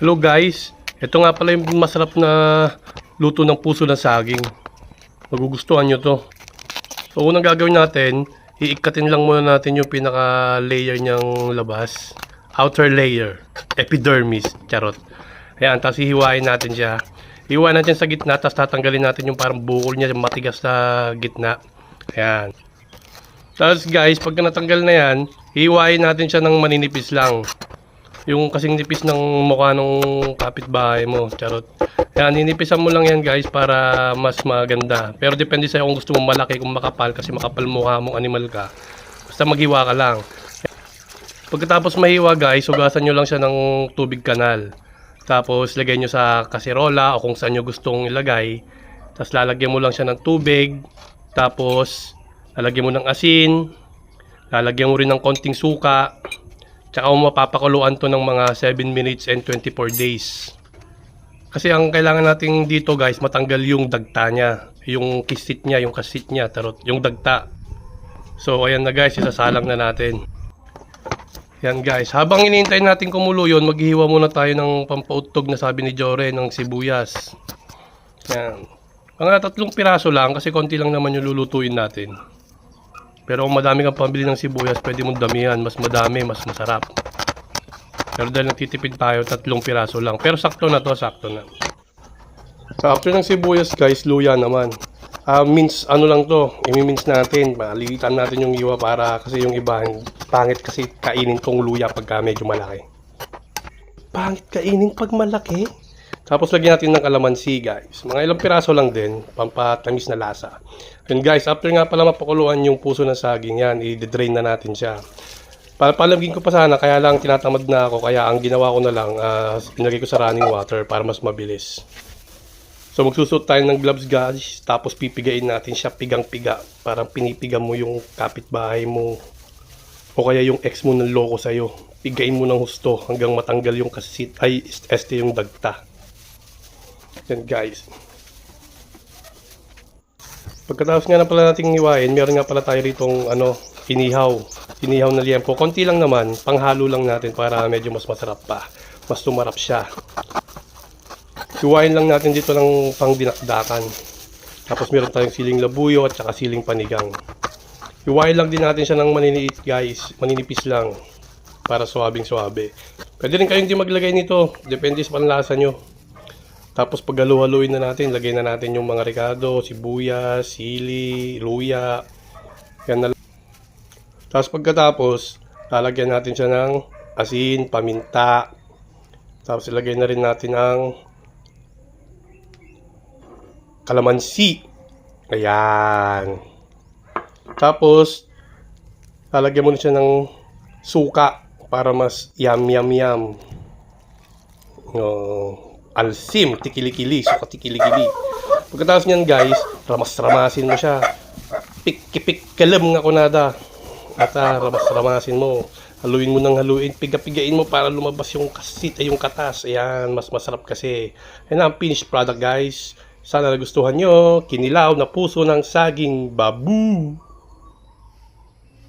Hello guys, ito nga pala yung masarap na luto ng puso ng saging. Magugustuhan nyo to. So unang gagawin natin, iikatin lang muna natin yung pinaka layer niyang labas. Outer layer, epidermis, charot. Ayan, tapos hihiwain natin siya. Hiwain natin sa gitna, tapos tatanggalin natin yung parang bukol niya, matigas na gitna. Ayan. Tapos guys, pagka natanggal na yan, hihiwain natin siya ng maninipis lang. Yung kasing nipis ng mukha ng kapitbahay mo, charot. Yan, ninipisan mo lang yan guys para mas maganda. Pero depende sa'yo kung gusto mo malaki, kung makapal, kasi makapal mukha mong animal ka. Basta maghiwa ka lang. Pagkatapos mahiwa guys, hugasan nyo lang siya ng tubig kanal. Tapos lagay nyo sa kaserola o kung saan nyo gustong ilagay. Tapos lalagyan mo lang siya ng tubig. Tapos lalagyan mo ng asin. Lalagyan mo rin ng konting suka. Tsaka mapapakuluan to ng mga 7 minutes and 24 days. Kasi ang kailangan natin dito guys, matanggal yung dagta niya. Yung kisit niya, yung kasit niya, tarot, yung dagta. So ayan na guys, isasalang na natin. Yan guys, habang iniintay natin kumulo yun, maghihiwa muna tayo ng pampautog na sabi ni Jore ng sibuyas. Yan. Mga tatlong piraso lang kasi konti lang naman yung lulutuin natin. Pero kung madami kang pambili ng sibuyas, pwede mong damihan. Mas madami, mas masarap. Pero dahil nagtitipid tayo, tatlong piraso lang. Pero sakto na to, sakto na. So after ng sibuyas guys, luya naman. Ah, mince ano lang to, imi-mince natin, malilitan natin yung iwa para kasi yung iba pangit kasi kainin tong luya pagka medyo malaki. Pangit kainin pag malaki? Tapos lagyan natin ng kalamansi guys. Mga ilang piraso lang din, pampatamis na lasa. And guys, after nga pala mapakuluan yung puso ng saging yan, i-drain na natin siya. Palagin ko pa sana, kaya lang tinatamad na ako. Kaya ang ginawa ko na lang, uh, pinagay ko sa running water para mas mabilis. So magsusot tayo ng gloves guys, tapos pipigain natin siya pigang-piga. Parang pinipiga mo yung kapitbahay mo. O kaya yung ex mo ng loko sa'yo. Pigain mo ng husto hanggang matanggal yung kasit, ay este yung dagta. Yan guys. Pagkatapos nga na pala nating hiwain, meron nga pala tayo ritong ano, inihaw. Inihaw na liempo. Konti lang naman, panghalo lang natin para medyo mas masarap pa. Mas tumarap siya. Hiwain lang natin dito ng pang dinakdakan. Tapos meron tayong siling labuyo at saka siling panigang. Hiwain lang din natin siya ng maniniit guys. Maninipis lang. Para swabing swabe. Pwede rin kayong di maglagay nito. Depende sa panlasa nyo. Tapos pag halu-haluin na natin, lagay na natin yung mga ricado, sibuyas, sili, luya. Yan na Tapos pagkatapos, lalagyan natin siya ng asin, paminta. Tapos ilagay na rin natin ang kalamansi. Ayan. Tapos, lalagyan mo siya ng suka para mas yum yum yum. Oh alsim, tikilikili, suka tikilikili. Pagkatapos niyan guys, ramas-ramasin mo siya. Pik-pik kalam nga kunada. At uh, ramas-ramasin mo. Haluin mo ng haluin, piga-pigain mo para lumabas yung kasit ay yung katas. Ayan, mas masarap kasi. Ayan ang finished product guys. Sana nagustuhan nyo. Kinilaw na puso ng saging babu.